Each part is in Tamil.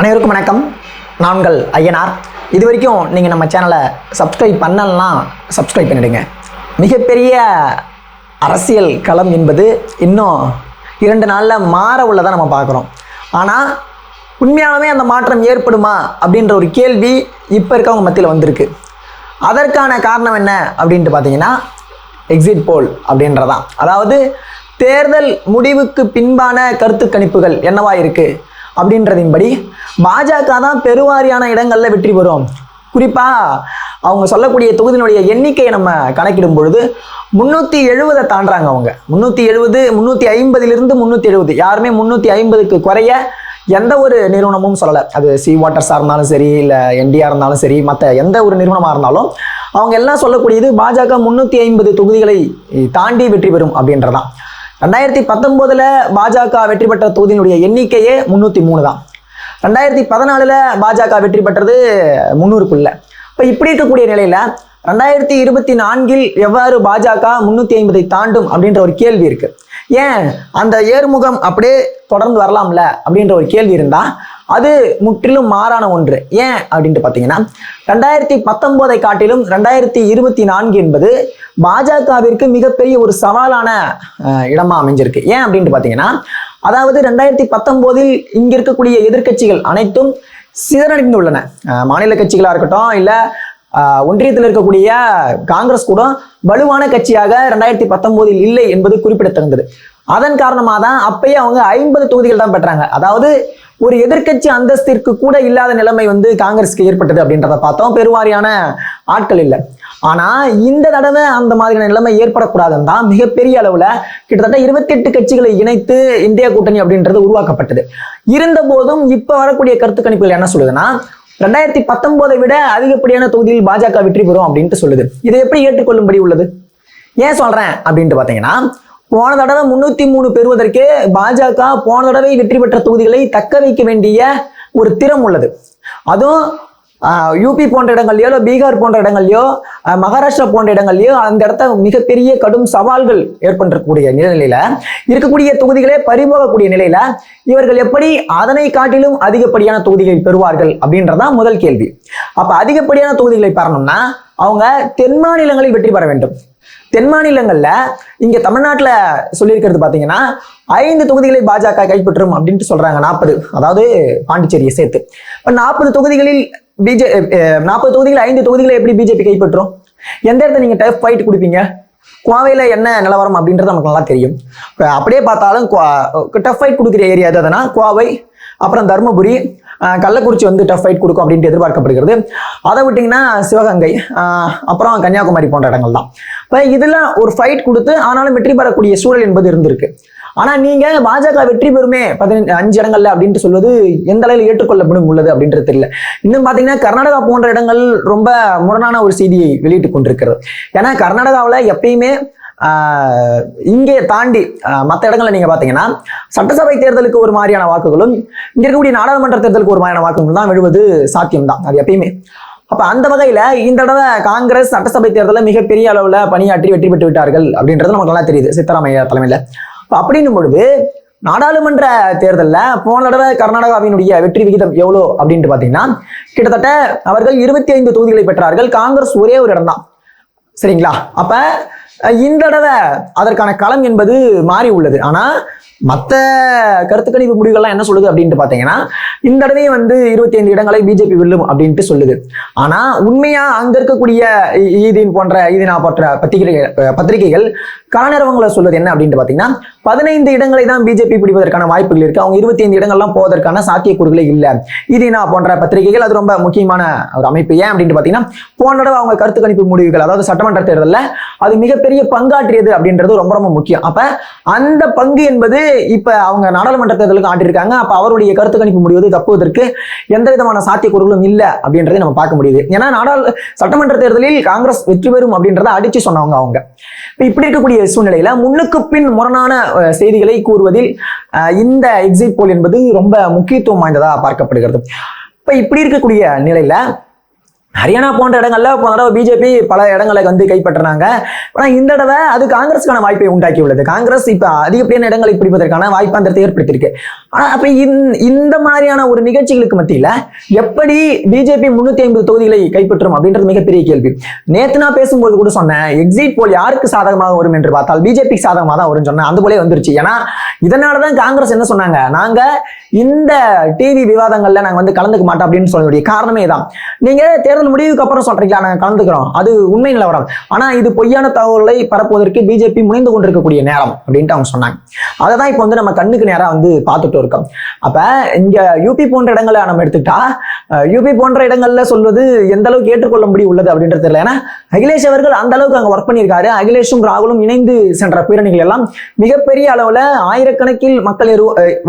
அனைவருக்கும் வணக்கம். நான்கள் ஐயனார். இது வரைக்கும் நீங்கள் நம்ம சேனலை சப்ஸ்கிரைப் பண்ணலாம் சப்ஸ்கிரைப் பண்ணிடுங்க. மிகப்பெரிய அரசியல் களம் என்பது இன்னும் இரண்டு நாளில் மாற உள்ளதாக நம்ம பார்க்குறோம். ஆனால் உண்மையாலுமே அந்த மாற்றம் ஏற்படுமா அப்படின்ற ஒரு கேள்வி இப்போ இருக்கவங்க மத்தியில் வந்திருக்கு. அதற்கான காரணம் என்ன அப்படின்ட்டு பார்த்தீங்கன்னா எக்ஸிட் போல் அப்படின்றதான். அதாவது தேர்தல் முடிவுக்கு பின்பான கருத்து கணிப்புகள் என்னவா இருக்குது அப்படின்றதின்படி பாஜக தான் பெருவாரியான இடங்களில் வெற்றி பெறும். குறிப்பாக அவங்க சொல்லக்கூடிய தொகுதியினுடைய எண்ணிக்கையை நம்ம கணக்கிடும் பொழுது முந்நூற்றி எழுபதை தாண்டுறாங்க அவங்க. முந்நூற்றி எழுபது முந்நூற்றி ஐம்பதிலிருந்து முந்நூற்றி எழுபது யாருமே முந்நூற்றி ஐம்பதுக்கு குறைய எந்த ஒரு நிறுவனமும் சொல்லலை. அது சி வாட்டர்ஸாக இருந்தாலும் சரி இல்லை என்டிஆர் இருந்தாலும் சரி மற்ற எந்த ஒரு நிறுவனமாக இருந்தாலும் அவங்க எல்லாம் சொல்லக்கூடியது பாஜக முந்நூற்றி ஐம்பது தொகுதிகளை தாண்டி வெற்றி பெறும் அப்படின்றதான் ரெண்டாயிரத்தி பத்தொம்போதில் பாஜக வெற்றி பெற்ற தொகுதியினுடைய எண்ணிக்கையே முந்நூற்றி மூணு தான். ரெண்டாயிரத்தி பதினாலில் பாஜக வெற்றி பெற்றது முந்நூறுக்குள்ள இப்போ இப்படி இருக்கக்கூடிய நிலையில் ரெண்டாயிரத்தி இருபத்தி நான்கில் எவ்வாறு பாஜக முந்நூற்றி ஐம்பதை தாண்டும் அப்படின்ற ஒரு கேள்வி இருக்குது ஏன் அந்த ஏறுமுகம் அப்படியே தொடர்ந்து வரலாம்ல அப்படின்ற ஒரு கேள்வி இருந்தால் அது முற்றிலும் மாறான ஒன்று. ஏன் அப்படின்ட்டு பார்த்தீங்கன்னா ரெண்டாயிரத்தி பத்தொம்போதை காட்டிலும் ரெண்டாயிரத்தி இருபத்தி நான்கு என்பது பாஜகவிற்கு மிகப்பெரிய ஒரு சவாலான இடமாக அமைஞ்சிருக்கு. ஏன் அப்படின்ட்டு பார்த்தீங்கன்னா அதாவது ரெண்டாயிரத்தி பத்தொம்போதில் இங்க இருக்கக்கூடிய எதிர்க்கட்சிகள் அனைத்தும் சிதறடைந்துள்ளன. மாநில கட்சிகளாக இருக்கட்டும் இல்லை ஒன்றியத்தில் இருக்கக்கூடிய காங்கிரஸ் கூட வலுவான கட்சியாக ரெண்டாயிரத்தி பத்தொன்பதில் இல்லை என்பது குறிப்பிடத்தகுந்தது. அதன் காரணமாக தான் அப்பயே அவங்க ஐம்பது தொகுதிகள் தான் பெற்றாங்க. அதாவது ஒரு எதிர்க்கட்சி அந்தஸ்திற்கு கூட இல்லாத நிலைமை வந்து காங்கிரஸ்க்கு ஏற்பட்டது அப்படின்றத பார்த்தோம். பெருவாரியான ஆட்கள் இல்லை. ஆனா இந்த தடவை அந்த மாதிரியான நிலைமை ஏற்படக்கூடாதுன்னு தான் மிகப்பெரிய அளவுல கிட்டத்தட்ட இருபத்தி எட்டு கட்சிகளை இணைத்து இந்திய கூட்டணி அப்படின்றது உருவாக்கப்பட்டது. இருந்த போதும் இப்ப வரக்கூடிய கருத்து கணிப்புகள் என்ன சொல்லுதுன்னா ரெண்டாயிரத்தி பத்தொன்பதை விட அதிகப்படியான தொகுதியில் பாஜக வெற்றி பெறும் அப்படின்ட்டு சொல்லுது. இதை எப்படி ஏற்றுக்கொள்ளும்படி உள்ளது? ஏன் சொல்றேன் அப்படின்ட்டு பார்த்தீங்கன்னா போன தடவை முன்னூத்தி மூணு பெறுவதற்கே பாஜக போன தடவை வெற்றி பெற்ற தொகுதிகளை தக்க வைக்க வேண்டிய ஒரு திறம் உள்ளது. அதுவும் ஆஹ், யூபி போன்ற இடங்கள்லையோ இல்லை பீகார் போன்ற இடங்கள்லையோ மகாராஷ்டிரா போன்ற இடங்கள்லையோ அந்த இடத்த மிகப்பெரிய கடும் சவால்கள் ஏற்பட்டிருக்கக்கூடிய நிலையில இருக்கக்கூடிய தொகுதிகளே பறிபோகக்கூடிய நிலையில இவர்கள் எப்படி அதனை காட்டிலும் அதிகப்படியான தொகுதிகளை பெறுவார்கள் அப்படின்றதான் முதல் கேள்வி. அப்ப அதிகப்படியான தொகுதிகளை பெறணும்னா அவங்க தென் மாநிலங்களில் வெற்றி பெற வேண்டும். தென் மாநிலங்களில் இங்கே தமிழ்நாட்டில் சொல்லியிருக்கிறது பார்த்தீங்கன்னா ஐந்து தொகுதிகளை பாஜக கைப்பற்றும் அப்படின்ட்டு சொல்றாங்க நாற்பது அதாவது பாண்டிச்சேரியை சேர்த்து. இப்போ நாற்பது தொகுதிகளில் பிஜே நாற்பது தொகுதிகளில் ஐந்து தொகுதிகளை எப்படி பிஜேபி கைப்பற்றும்? எந்த இடத்துல நீங்க டஃப் ஃபைட் கொடுப்பீங்க? கோவையில் என்ன நிலவரம் அப்படின்றது நமக்கு நல்லா தெரியும். இப்போ அப்படியே பார்த்தாலும் டஃப் ஃபைட் கொடுக்குற ஏரியா எதுனா கோவை அப்புறம் தருமபுரி கள்ளக்குறிச்சி வந்து டஃப் ஃபைட் கொடுக்கும் அப்படின்ட்டு எதிர்பார்க்கப்படுகிறது. அதை விட்டிங்கன்னா சிவகங்கை அப்புறம் கன்னியாகுமரி போன்ற இடங்கள் தான். இப்போ இதெல்லாம் ஒரு ஃபைட் கொடுத்து ஆனாலும் வெற்றி பெறக்கூடிய சூழல் என்பது இருந்திருக்கு. ஆனால் நீங்கள் பாஜக வெற்றி பெறுமே பதினஞ்சு அஞ்சு இடங்கள்ல அப்படின்ட்டு சொல்வது எந்த அளவில் ஏற்றுக்கொள்ளப்படும் உள்ளது அப்படின்றது தெரியல. இன்னும் பார்த்தீங்கன்னா கர்நாடகா போன்ற இடங்கள் ரொம்ப முரணான ஒரு செய்தியை வெளியிட்டு கொண்டிருக்கிறது. ஏன்னா கர்நாடகாவில் எப்பயுமே இங்கே தாண்டி மற்ற இடங்களில் நீங்கள் பார்த்தீங்கன்னா சட்டசபை தேர்தலுக்கு ஒரு மாதிரியான வாக்குகளும் இங்கே இருக்கக்கூடிய நாடாளுமன்ற தேர்தலுக்கு ஒரு மாதிரியான வாக்குகளும் தான் விழுவது சாத்தியம்தான். அது எப்பயுமே. அப்போ அந்த வகையில் இந்த தடவை காங்கிரஸ் சட்டசபை தேர்தலில் மிகப்பெரிய அளவில் பணியாற்றி வெற்றி பெற்று விட்டார்கள் அப்படின்றது நமக்கு நல்லா தெரியுது சித்தராமையா தலைமையில். இப்போ அப்படின்னும் பொழுது நாடாளுமன்ற தேர்தலில் போன தடவை கர்நாடகாவினுடைய வெற்றி விகிதம் எவ்வளோ அப்படின்ட்டு பார்த்தீங்கன்னா கிட்டத்தட்ட அவர்கள் இருபத்தி ஐந்து தொகுதிகளை பெற்றார்கள் காங்கிரஸ் ஒரே ஒரு இடம் தான் சரிங்களா? அப்ப இந்த தடவை அதற்கான களம் என்பது மாறி உள்ளது. ஆனா மற்ற கருத்து கணிப்பு முடிவுகள்லாம் என்ன சொல்லுது அப்படின்ட்டு பார்த்தீங்கன்னா இந்த தடவையும் வந்து இருபத்தி ஐந்து இடங்களை பிஜேபி வெல்லும் அப்படின்ட்டு சொல்லுது. ஆனா உண்மையா அங்க இருக்கக்கூடிய ஈதின் போன்ற ஈதினா போன்ற பத்திரிகை பத்திரிகைகள் காணரவங்களை சொல்வது என்ன அப்படின்ட்டு பார்த்தீங்கன்னா பதினைந்து இடங்களை தான் பிஜேபி பிடிப்பதற்கான வாய்ப்புகள் இருக்கு. அவங்க இருபத்தி ஐந்து இடங்கள்லாம் போவதற்கான சாத்தியக்கூறுகளே இல்லை. ஈதினா போன்ற பத்திரிகைகள் அது ரொம்ப முக்கியமான ஒரு அமைப்பு. ஏன் அப்படின்ட்டு பார்த்தீங்கன்னா போன தடவை அவங்க கருத்து கணிப்பு முடிவுகள் அதாவது சட்டமன்ற தேர்தலில் அது மிகப்பெரிய மிகப்பெரிய பங்காற்றியது அப்படின்றது ரொம்ப ரொம்ப முக்கியம். அப்ப அந்த பங்கு என்பது இப்ப அவங்க நாடாளுமன்ற தேர்தலுக்கு ஆட்டிருக்காங்க அப்ப அவருடைய கருத்து கணிப்பு முடிவது தப்புவதற்கு எந்த விதமான சாத்தியக்கூறுகளும் இல்லை அப்படின்றதை நம்ம பார்க்க முடியுது. ஏன்னா நாடாளு சட்டமன்ற தேர்தலில் காங்கிரஸ் வெற்றி பெறும் அப்படின்றத அடிச்சு சொன்னவங்க அவங்க. இப்ப இப்படி இருக்கக்கூடிய சூழ்நிலையில முன்னுக்கு பின் முரணான செய்திகளை கூறுவதில் இந்த எக்ஸிட் போல் என்பது ரொம்ப முக்கியத்துவம் வாய்ந்ததா பார்க்கப்படுகிறது. இப்ப இப்படி இருக்கக்கூடிய நிலையில ஹரியானா போன்ற இடங்கள்ல போன தடவை பிஜேபி பல இடங்களை வந்து கைப்பற்றினாங்க. ஆனா இந்த தடவை அது காங்கிரஸுக்கான வாய்ப்பை உண்டாக்கி உள்ளது காங்கிரஸ் இப்ப அதிகப்படியான இடங்களை பிடிப்பதற்கான வாய்ப்பாந்திரத்தை ஏற்படுத்தியிருக்கு. ஆனா அப்போ இந்த- இந்த மாதிரியான ஒரு நிகழ்ச்சிகளுக்கு மத்தியில எப்படி பிஜேபி முன்னூத்தி ஐம்பது தொகுதிகளை கைப்பற்றும் அப்படின்றது மிகப்பெரிய கேள்வி. நேற்று நான் பேசும்போது கூட சொன்னேன் எக்ஸிட் போல் யாருக்கு சாதகமாக வரும் என்று பார்த்தால் பிஜேபி சாதகமாக தான் வரும் சொன்னேன். அந்த போலே வந்துருச்சு. ஏன்னா இதனாலதான் காங்கிரஸ் என்ன சொன்னாங்க? நாங்க இந்த டிவி விவாதங்கள்ல நாங்க வந்து கலந்துக்க மாட்டோம் அப்படின்னு சொல்லக்கூடிய காரணமே தான் நீங்க தேர்தல் தேர்தல் முடிவுக்கு அப்புறம் சொல்றீங்களா? நாங்கள் கலந்துக்கிறோம். அது உண்மை நிலவரம். ஆனால் இது பொய்யான தகவலை பரப்புவதற்கு பிஜேபி முனைந்து கொண்டிருக்கக்கூடிய நேரம் அப்படின்ட்டு அவங்க சொன்னாங்க. அதை தான் இப்போ வந்து நம்ம கண்ணுக்கு நேராக வந்து பார்த்துட்டு இருக்கோம். அப்போ இங்கே யூபி போன்ற இடங்களை நம்ம எடுத்துக்கிட்டா யூபி போன்ற இடங்கள்ல சொல்வது எந்த அளவுக்கு ஏற்றுக்கொள்ள முடியும் உள்ளது அப்படின்றது தெரியல. ஏன்னா அகிலேஷ் அவர்கள் அந்த அளவுக்கு அங்கே ஒர்க் பண்ணியிருக்காரு. அகிலேஷும் ராகுலும் இணைந்து சென்ற பேரணிகள் எல்லாம் மிகப்பெரிய அளவில் ஆயிரக்கணக்கில் மக்கள்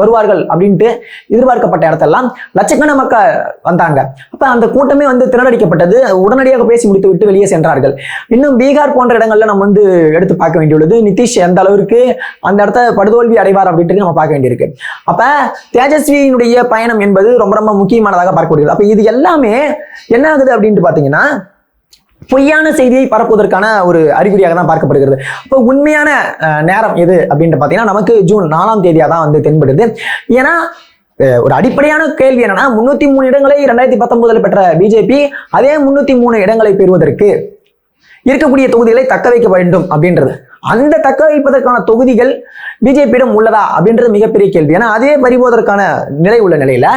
வருவார்கள் அப்படின்ட்டு எதிர்பார்க்கப்பட்ட இடத்தெல்லாம் லட்சக்கண மக்கள் வந்தாங்க. அப்போ அந்த கூட்டமே வந்து திரளடிக்கப்பட்டது உடனடியாக பேசி முடித்து விட்டு வெளியே சென்றார்கள். இன்னும் பீகார் போன்ற இடங்கள்ல நம்ம வந்து எடுத்து பார்க்க வேண்டியுள்ளது. நிதிஷ் எந்த அளவிற்கு அந்த இடத்த படுதோல்வி அடைவார் அப்படின்ட்டு நம்ம பார்க்க வேண்டியிருக்கு. அப்ப தேஜஸ்வியினுடைய பயணம் என்பது ரொம்ப ரொம்ப முக்கியமானதாக பார்க்கப்படுகிறது. அப்ப இது எல்லாமே என்ன ஆகுது அப்படின்ட்டு பாத்தீங்கன்னா பொய்யான செய்தியை பரப்புவதற்கான ஒரு அறிகுறியாக தான் பார்க்கப்படுகிறது. இப்போ உண்மையான நேரம் எது அப்படின்ட்டு பார்த்தீங்கன்னா நமக்கு ஜூன் நாலாம் தேதியாக தான் வந்து தென்படுது. ஏன்னா ஒரு அடிப்படையான கேள்வி என்னன்னா முன்னூத்தி மூணு இடங்களை ரெண்டாயிரத்தி பத்தொன்பதுல பெற்ற பிஜேபி அதே முன்னூத்தி மூணு இடங்களை பெறுவதற்கு இருக்கக்கூடிய தொகுதிகளை தக்க வைக்க வேண்டும் அப்படின்றது. அந்த தக்க வைப்பதற்கான தொகுதிகள் பிஜேபியிடம் உள்ளதா அப்படின்றது மிகப்பெரிய கேள்வி. ஏன்னா அதே பறிபோவதற்கான நிலை உள்ள நிலையில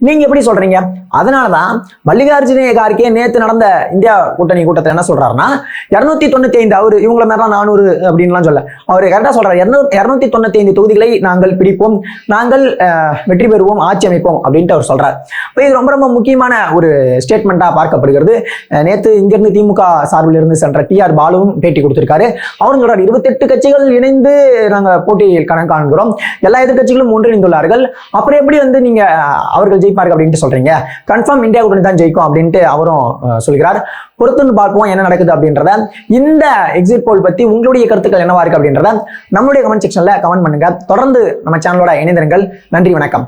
நீங்க எப்படி சொல்றீங்க? அதனாலதான் மல்லிகார்ஜுன கார்கே நேத்து நடந்த இந்தியா கூட்டணி கூட்டத்தில் என்ன சொல்றாருன்னா இருநூத்தி தொண்ணூத்தி ஐந்து அவரு இவங்கள மாதிரிலாம் நானூறு அப்படின்லாம் சொல்ல. அவர் கரெக்டா சொல்றாரு இருநூத்தி தொண்ணூத்தி ஐந்து தொகுதிகளை நாங்கள் பிடிப்போம் நாங்கள் அஹ், வெற்றி பெறுவோம் ஆட்சி அமைப்போம் அப்படின்ட்டு அவர் சொல்றாரு. இப்போ இது ரொம்ப ரொம்ப முக்கியமான ஒரு ஸ்டேட்மெண்ட்டா பார்க்கப்படுகிறது. அஹ், நேத்து இங்கிருந்து திமுக சார்பில் இருந்து சென்ற டி ஆர் பாலுவும் பேட்டி கொடுத்திருக்காரு. அவரும் சொல்றாரு இருபத்தெட்டு கட்சிகள் இணைந்து நாங்கள் போட்டியில் கணக்கு காண்கிறோம். எல்லா எதிர்கட்சிகளும் ஒன்றிணைந்துள்ளார்கள் அப்புறம் எப்படி வந்து நீங்க அவர்கள் ஜெயிப்பார்கள் அப்படின்ட்டு சொல்றீங்க? கன்ஃபார்ம் இந்தியா கூட்டணி தான் ஜெயிக்கும் அப்படின்ட்டு அவரும் சொல்கிறார். பொறுத்துன்னு பார்ப்போம் என்ன நடக்குது அப்படின்றத. இந்த எக்ஸிட் போல் பத்தி உங்களுடைய கருத்துக்கள் என்னவா இருக்கு அப்படின்றத நம்மளுடைய கமெண்ட் செக்ஷன்ல கமெண்ட் பண்ணுங்க. தொடர்ந்து நம்ம சேனலோட இணைந்திருங்கள். நன்றி வணக்கம்.